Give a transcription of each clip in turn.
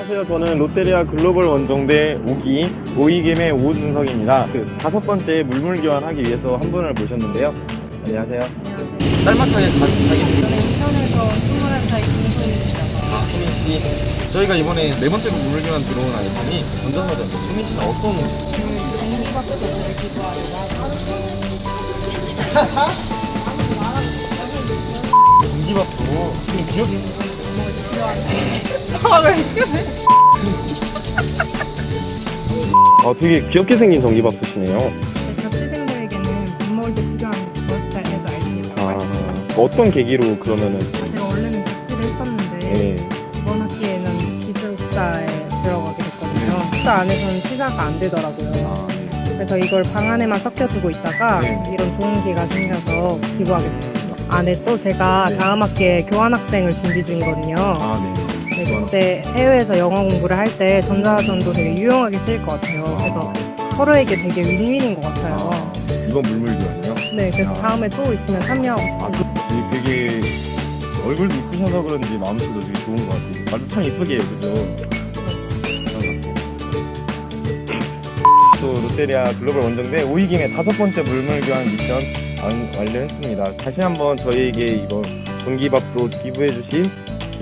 안녕하세요. 저는 롯데리아 글로벌 원정대 5기 오이겜의 오준석입니다. 그 다섯 번째 물물 교환하기 위해서 한 분을 모셨는데요. 안녕하세요. 짤막하게 가, 자기 저는 인천에서 21살 김소민입니다. 소민 씨. 저희가 이번에 네 번째 물교환 들어온 아이템이 전자사전. 소민 씨는 어떤 전기밥솥을 기부하려고 전기밥도 좀 귀엽 게 어, 되게 귀엽게 생긴 전기밥솥이네요. 자취생들에게는 밥 먹을 때 필요한 머스타에서 아이템이에요. 아, 어떤 계기로 그러면은 제가 원래는 자취를 했었는데 네. 이번 학기에는 기술사에 들어가게 됐거든요. 기술사 안에서는 시사가 안 되더라고요. 아, 네. 그래서 이걸 방 안에만 섞여두고 있다가 네. 이런 좋은 기회가 생겨서 기부하게 됐어요. 안에 또 제가 네. 다음 학기에 교환학생을 준비 중이거든요. 아, 네. 네, 그때 해외에서 영어 공부를 할 때 전자전도 되게 유용하게 쓰일 것 같아요. 그래서 서로에게 되게 윈윈인 것 같아요. 아, 이번 물물 교환이요? 네, 그래서 아. 다음에 또 있으면 참여하고 아, 싶어요. 그- 되게 얼굴도 이쁘셔서 그런지 마음씨도 되게 좋은 것 같아요. 말도 참 이쁘게 해요, 그죠? 또 롯데리아 글로벌 원정대 5위김의 다섯 번째 물물 교환 미션 완- 완료했습니다. 다시 한번 저희에게 이번 전기밥도 기부해주신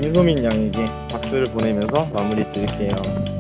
김소민 양에게 박수를 보내면서 마무리 드릴게요.